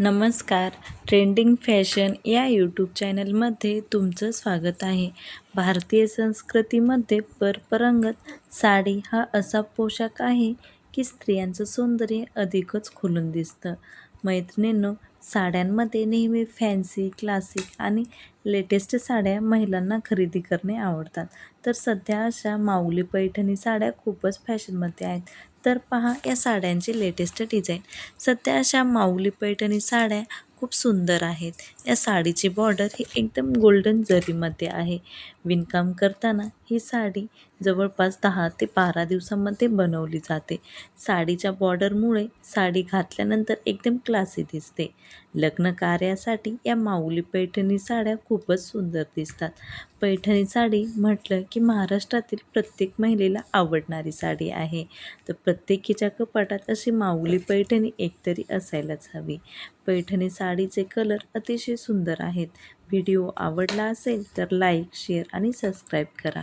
नमस्कार. Trending fashion या YouTube चॅनलमध्ये तुमचं स्वागत आहे. भारतीय संस्कृतीमध्ये परपरंगत साडी हा असा पोशाख आहे की स्त्रियांचं सौंदर्य अधिकच खुलून दिसतं. मैत्रिणींनो साड्यांमध्ये नेहमी फॅन्सी क्लासिक आणि लेटेस्ट साड्या महिलांना खरेदी करणे आवडतात. तर सध्या अशा माऊली पैठणी साड्या खूपच फॅशनमध्ये आहेत. तर पहा या साड्यांची लेटेस्ट डिझाईन सध्या अशा माऊली पैठणी साड्या खूप सुंदर आहेत. या साडीची बॉर्डर ही एकदम गोल्डन जरीमध्ये आहे. विणकाम करताना ही साडी जवळपास दहा ते बारा दिवसामध्ये बनवली जाते. साडीच्या बॉर्डरमुळे साडी घातल्यानंतर एकदम क्लासी दिसते. लग्न कार्यासाठी या माऊली पैठणी साड्या खूपच सुंदर दिसतात. पैठणी साडी म्हटलं की महाराष्ट्रातील प्रत्येक महिलेला आवडणारी साडी आहे. तर प्रत्येकीच्या कपाटात अशी माऊली पैठणी एकतरी असायलाच हवी. पैठणी साडीचे कलर अतिशय सुंदर आहेत. व्हिडिओ आवडला असेल तर लाईक शेअर आणि सबस्क्राईब करा.